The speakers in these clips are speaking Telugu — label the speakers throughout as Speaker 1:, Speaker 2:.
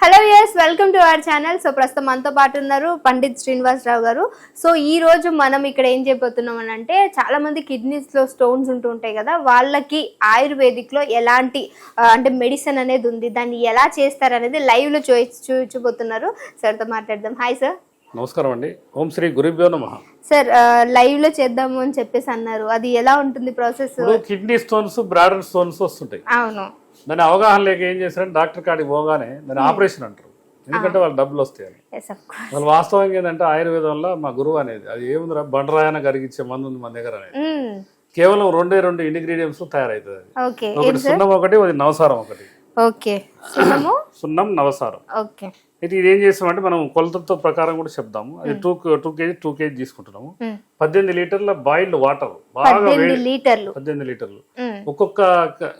Speaker 1: Welcome to our channel so ప్రస్తుతం మనతో పాటు ఉన్నారు పండిత్ శ్రీనివాసరావు గారు. సో ఈ రోజు మనం ఇక్కడ ఏం చేయబోతున్నాం అని అంటే చాలా మంది కిడ్నీస్లో స్టోన్స్ ఉంటూ ఉంటాయి కదా వాళ్ళకి ఆయుర్వేదిక్లో ఎలాంటి అంటే మెడిసిన్ అనేది ఉంది దాన్ని ఎలా చేస్తారు అనేది లైవ్లో చూసి చూపించబోతున్నారు సార్తో మాట్లాడదాం. హాయ్ సార్
Speaker 2: నమస్కారం అండి. ఓం శ్రీ గురుభ్యో నమ.
Speaker 1: సార్ లైవ్లో చేద్దాము అని చెప్పేసి అన్నారు. అది ఎలా ఉంటుంది process
Speaker 2: kidney stones bladder stones వస్తుంటాయి.
Speaker 1: అవును.
Speaker 2: దాని అవగాహన లేక ఏం చేశారంటే డాక్టర్ కాడికి పోగానే దాని ఆపరేషన్ అంటారు. ఎందుకంటే వాళ్ళు డబ్బులు వస్తాయని. అసలు వాస్తవంగా ఏంటంటే ఆయుర్వేదంలో మా గురువు అనేది అది ఏముందిరా బండరాయన కరిగించే మందు ఉంది మన దగ్గర అనేది. కేవలం రెండే రెండు ఇంగ్రీడియంట్స్ తయారవుతుంది అది. ఒకటి సున్నం ఒకటి అది నవసారం ఒకటి. సున్నం నవసారం. అయితే ఇది ఏం చేస్తామంటే మనం కొలతతో ప్రకారం కూడా చెప్దాము. అది two two KG two KG తీసుకుంటున్నాము. పద్దెనిమిది లీటర్ల బాయిల్డ్ వాటర్. బాగా
Speaker 1: పద్దెనిమిది లీటర్లు.
Speaker 2: పద్దెనిమిది లీటర్లు.
Speaker 1: మ్మ్.
Speaker 2: ఒక్కొక్క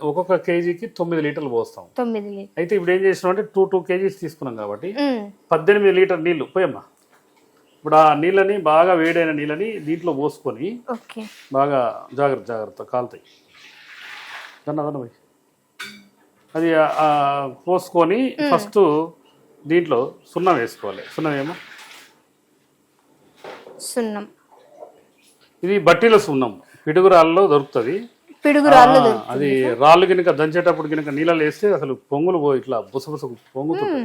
Speaker 2: ఒక్కొక్క కేజీకి తొమ్మిది లీటర్లు పోస్తాం.
Speaker 1: తొమ్మిది
Speaker 2: అయితే ఇప్పుడు ఏం చేసినాం అంటే టూ టూ కేజీస్ తీసుకున్నాం కాబట్టి పద్దెనిమిది లీటర్ నీళ్ళు పోయమ్మా. ఇప్పుడు ఆ నీళ్ళని బాగా వేడైన నీళ్ళని దీంట్లో పోసుకొని బాగా జాగ్రత్త జాగ్రత్త కాలుతాయి. దన్న దన్న పోయి అది పోసుకొని ఫస్ట్ దీంట్లో సున్నం వేసుకోవాలి. సున్నం ఏమో?
Speaker 1: సున్నం.
Speaker 2: ఇది బట్టీల సున్నం. పిడుగురాల్లో దొరుకుతుంది.
Speaker 1: పిడుగురాళ్ళు
Speaker 2: ఆ, అది రాళ్ళు గినక దంచేటప్పుడు గినక నీళ్ళలో వేస్తే అసలు పొంగులు పోయి ఇట్లా బుసబుస పొంగుతుంది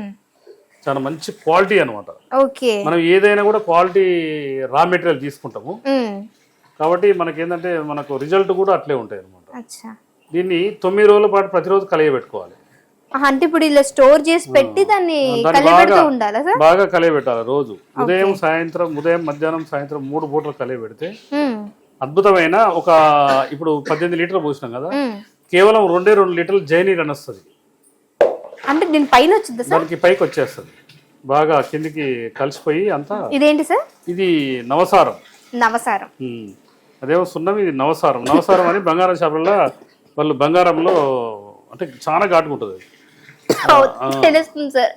Speaker 2: చాలా మంచి క్వాలిటీ అన్నమాట.
Speaker 1: ఓకే.
Speaker 2: మనం ఏదైనా కూడా క్వాలిటీ రా మెటీరియల్ తీసుకుంటాము. కాబట్టి మనకి ఏంటంటే మనకు రిజల్ట్ కూడా అట్లే ఉంటాయి అనమాట దీన్ని తొమ్మిది రోజుల పాటు ప్రతిరోజు కలియబెట్టుకోవాలి.
Speaker 1: అంటే ఇప్పుడు ఇలా స్టోర్ చేసి పెట్టి దాన్ని
Speaker 2: బాగా-
Speaker 1: ఉండాలా
Speaker 2: బాగా కలియబెట్టాలి రోజు. ఉదయం సాయంత్రం ఉదయం మధ్యాహ్నం సాయంత్రం మూడు పూటలు కలియబెడితే. అద్భుతమైన ఒక ఇప్పుడు పద్దెనిమిది లీటర్లు పోసినాం కదా. కేవలం రెండే రెండు లీటర్లు జైనీర్ అని వస్తుంది
Speaker 1: అంటే దీని పైన వచ్చిందా
Speaker 2: దానికి పైకి వచ్చేస్తుంది. బాగా కిందికి కలిసిపోయి అంతా
Speaker 1: ఇదేంటి సార్?
Speaker 2: ఇది నవసారం.
Speaker 1: నవసారం.
Speaker 2: అదేమో సున్నం ఇది నవసారం. నవసారం అని బంగారం షాపుల్లో వాళ్ళు బంగారంలో అంటే చాలా ఘాటుకుంటుంది
Speaker 1: తెలుస్తుంది సార్.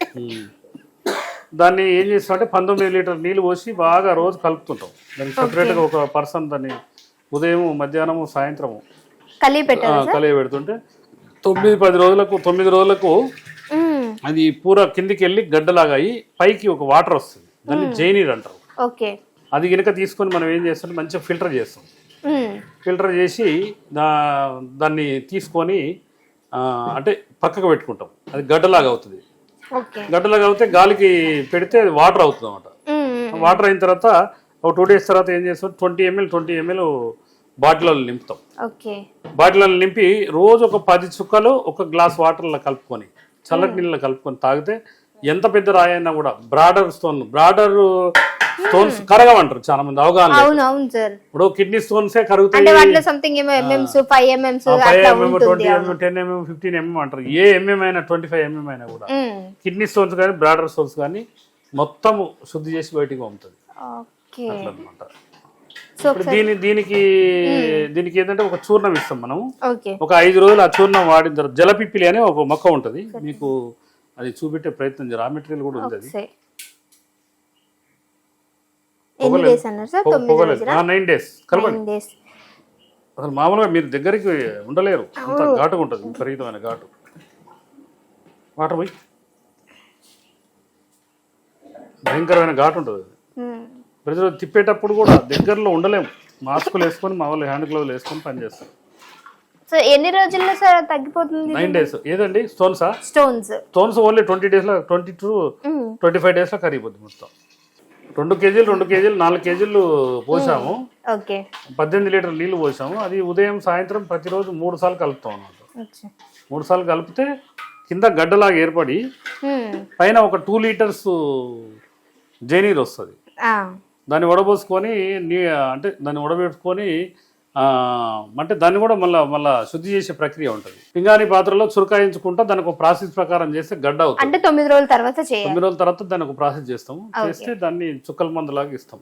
Speaker 2: దాన్ని ఏం చేస్తామంటే పంతొమ్మిది లీటర్ నీళ్ళు పోసి బాగా రోజు కలుపుతుంటాం. దానికి సపరేట్గా ఒక పర్సన్ దాన్ని ఉదయం మధ్యాహ్నము సాయంత్రము
Speaker 1: కలిపి
Speaker 2: కలిగి పెడుతుంటే తొమ్మిది పది రోజులకు తొమ్మిది రోజులకు. అది పూర కిందికి వెళ్ళి గడ్డలాగా అయ్యి పైకి ఒక వాటర్ వస్తుంది. దాన్ని జైనీర్ అంటారు.
Speaker 1: ఓకే.
Speaker 2: అది గినక తీసుకొని మనం ఏం చేస్తాం మంచిగా ఫిల్టర్ చేస్తాం. ఫిల్టర్ చేసి దా దాన్ని తీసుకొని అంటే పక్కకు పెట్టుకుంటాం. అది గడ్డలాగా అవుతుంది.
Speaker 1: ఓకే.
Speaker 2: గడ్డలాగా అవుతే గాలికి పెడితే అది వాటర్ అవుతుంది అనమాట. వాటర్ అయిన తర్వాత ఒక టూ డేస్ తర్వాత ఏం చేస్తాం? ట్వంటీ ఎంఎల్ ట్వంటీ ఎంఎల్ బాటిల్లో నింపుతాం. బాటిల్లో నింపి రోజు ఒక పది చుక్కలు ఒక గ్లాస్ వాటర్లో కలుపుకొని చల్లటి నీళ్ళలో కలుపుకొని తాగితే ఎంత పెద్ద రాయి అయినా కూడా బ్రాడర్ స్టోన్ బ్రాడర్ స్టోన్స్ కరగమంటారు చాలా మంది అవగాహన.
Speaker 1: అవును అవును సార్
Speaker 2: ఇప్పుడు కిడ్నీ స్టోన్సే కరుగుతాయి
Speaker 1: అంటే వాటిలో సంథింగ్ ఏమో MMs five MMs
Speaker 2: twenty MM ten MM fifteen MM అంటారు ఏ ఎంఎం అయినా ట్వంటీ ఫైవ్ ఎంఎం అయినా కూడా. కిడ్నీ స్టోన్స్ కానీ బ్రాడర్ స్టోన్స్ కానీ మొత్తం శుద్ధి చేసి బయటికి పంపుతుంది
Speaker 1: ఓకే
Speaker 2: అట్లన్నమాట
Speaker 1: సో
Speaker 2: ఇప్పుడు దీని దీనికి దీనికి ఏంటంటే ఒక చూర్ణం ఇస్తాం మనం ఒక ఐదు రోజులు ఆ చూర్ణం వాడిన తర్వాత జలపిప్పిలి అనే ఒక మొక్క ఉంటుంది మీకు అది చూపెట్టే ప్రయత్నం రా మెటీరియల్ కూడా ఉంది అది
Speaker 1: ఎన్ని డేస్ అన్నారు సార్? తొమ్మిది రోజుల?
Speaker 2: నైన్ డేస్ కలపండి
Speaker 1: నైన్ డేస్
Speaker 2: అసలు మామూలుగా మీరు దగ్గరికి ఉండలేరు. అంత ఘాటుగా ఉంటుంది విపరీతమైన ఘాటు. వాటర్ పోయి. భయంకరమైన ఘాటు ఉంటుంది. ప్రతిరోజు తిప్పేటప్పుడు కూడా దగ్గరలో ఉండలేము. మాస్కులు వేసుకొని మా వాళ్ళు హ్యాండ్ గ్లౌజ్ వేసుకొని పనిచేస్తాం
Speaker 1: సో ఎన్ని రోజుల్లో సార్ తగ్గిపోతుంది?
Speaker 2: నైన్ డేస్ ఏదండి? స్టోన్సా
Speaker 1: స్టోన్స్
Speaker 2: స్టోన్స్ ఓన్లీ ట్వంటీ డేస్లో ట్వంటీ టు ట్వంటీ ఫైవ్ డేస్లో కరిగిపోద్ది మొత్తం. రెండు కేజీలు రెండు కేజీలు నాలుగు కేజీలు పోసాము.
Speaker 1: ఓకే.
Speaker 2: పద్దెనిమిది లీటర్ నీళ్ళు పోసాము. అది ఉదయం సాయంత్రం ప్రతిరోజు మూడు సార్లు కలుపుతాం అన్నమాట. మూడు సార్లు కలిపితే కింద గడ్డలాగా ఏర్పడి పైన ఒక టూ లీటర్స్ జైనీర్ వస్తుంది. దాన్ని వడబోసుకొని అంటే దాన్ని వడబెట్టుకొని అంటే దాన్ని కూడా మళ్ళీ మళ్ళీ శుద్ధి చేసే ప్రక్రియ ఉంటుంది. పింగాణి పాత్రలో చురకాయించుకుంటా దానికి ఒక ప్రాసెస్ ప్రకారం చేస్తే గడ్డ అవుతుంది.
Speaker 1: అంటే తొమ్మిది రోజుల తర్వాత
Speaker 2: తొమ్మిది రోజుల తర్వాత దాన్ని ఒక ప్రాసెస్ చేస్తాము. చేస్తే దాన్ని చుక్కల మందులాగా ఇస్తాం.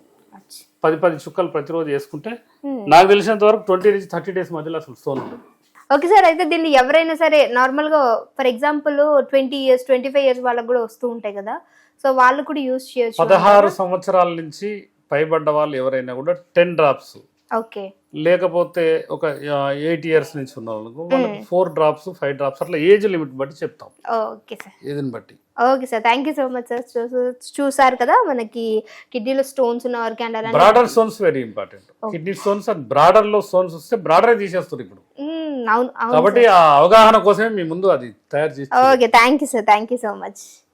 Speaker 2: పది పది చుక్కలు ప్రతిరోజు వేసుకుంటే నాకు తెలిసినంత వరకు ట్వంటీ నుంచి థర్టీ డేస్ మధ్యలో అసలు స్టోన్ ఉంటుంది
Speaker 1: ఓకే సార్ అయితే దీన్ని ఎవరైనా సరే నార్మల్గా for example twenty years twenty five years వాళ్ళకి కూడా వస్తూ ఉంటాయి కదా. సో వాళ్ళు కూడా యూజ్ చేయొచ్చు
Speaker 2: పదహారు సంవత్సరాల నుంచి పైబడ్డ వాళ్ళు ఎవరైనా కూడా టెన్ డ్రాప్స్ లేకపోతే ఒక ఎయిట్ ఇయర్స్ నుంచి ఉన్న వాళ్ళకు వాళ్ళకి ఫోర్ డ్రాప్స్ ఫైవ్ డ్రాప్స్ అట్లా ఏజ్ లిమిట్ బట్టి చెప్తాం.
Speaker 1: Okay sir.
Speaker 2: ఏదని బట్టి?
Speaker 1: Okay sir. Thank you so much sir. చూసారు కదా మనకి కిడ్నీలో స్టోన్స్ ఉన్న వారికి and
Speaker 2: bladder stones very important kidney stones and బ్రాడర్లో stones వస్తే బ్రాడరే తీసేస్తారు ఇప్పుడు.
Speaker 1: అవును
Speaker 2: కాబట్టి ఆ అవగాహన కోసమే మీ ముందు అది తయారు చేసి
Speaker 1: okay. Thank you sir thank you so much